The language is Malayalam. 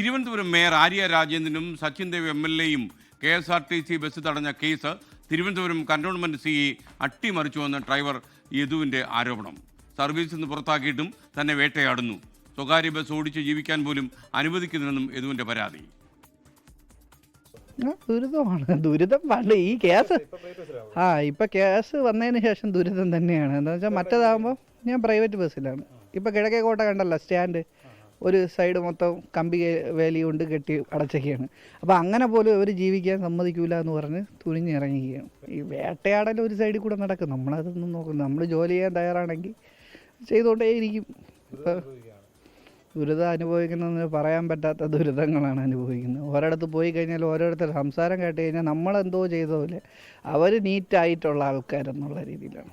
തിരുവനന്തപുരം മേയർ ആര്യ രാജേന്ദ്രനും സച്ചിൻ ദേവ് എം എൽ എയും K S R T C bus തടഞ്ഞ കേസ് തിരുവനന്തപുരം കന്റോൺമെന്റ് സി അട്ടിമറിച്ചുവെന്ന ഡ്രൈവർ യദുവിന്റെ ആരോപണം. സർവീസിൽ നിന്ന് പുറത്താക്കിയിട്ടും തന്നെ വേട്ടയാടുന്നു. സ്വകാര്യ ബസ് ഓടിച്ച് ജീവിക്കാൻ പോലും അനുവദിക്കുന്നില്ലെന്നും യദുവിന്റെ പരാതി. ദുരിതമാണ്. ദുരിതം പണ്ട് ഈ കേസ് ആ ഇപ്പൊ കേസ് വന്നതിന് ശേഷം ദുരിതം തന്നെയാണ്. എന്താ വെച്ചാൽ മറ്റേതാകുമ്പോൾ ഞാൻ പ്രൈവറ്റ് ബസ്സിലാണ്. ഇപ്പൊ കിഴക്കേക്കോട്ട കണ്ടല്ലോ സ്റ്റാൻഡ്. ഒരു സൈഡ് മൊത്തം കമ്പി വേലി കൊണ്ട് കെട്ടി അടച്ചൊക്കെയാണ്. അപ്പോൾ അങ്ങനെ പോലും അവർ ജീവിക്കാൻ സമ്മതിക്കൂല എന്ന് പറഞ്ഞ് തുനിഞ്ഞിറങ്ങിക്കുകയാണ് ഈ വേട്ടയാടൽ ഒരു സൈഡിൽ കൂടെ നടക്കും. നമ്മളതൊന്നും നോക്കുന്നു നമ്മൾ ജോലി ചെയ്യാൻ തയ്യാറാണെങ്കിൽ ചെയ്തുകൊണ്ടേയിരിക്കും ഇരിക്കും. ദുരിതം അനുഭവിക്കുന്നതെന്ന് പറയാൻ പറ്റാത്ത ദുരിതങ്ങളാണ് അനുഭവിക്കുന്നത്. ഒരിടത്ത് പോയി കഴിഞ്ഞാൽ ഓരോരുത്തർ സംസാരം കേട്ട് കഴിഞ്ഞാൽ നമ്മളെന്തോ ചെയ്ത പോലെ അവർ നീറ്റായിട്ടുള്ള ആൾക്കാരെന്നുള്ള രീതിയിലാണ്.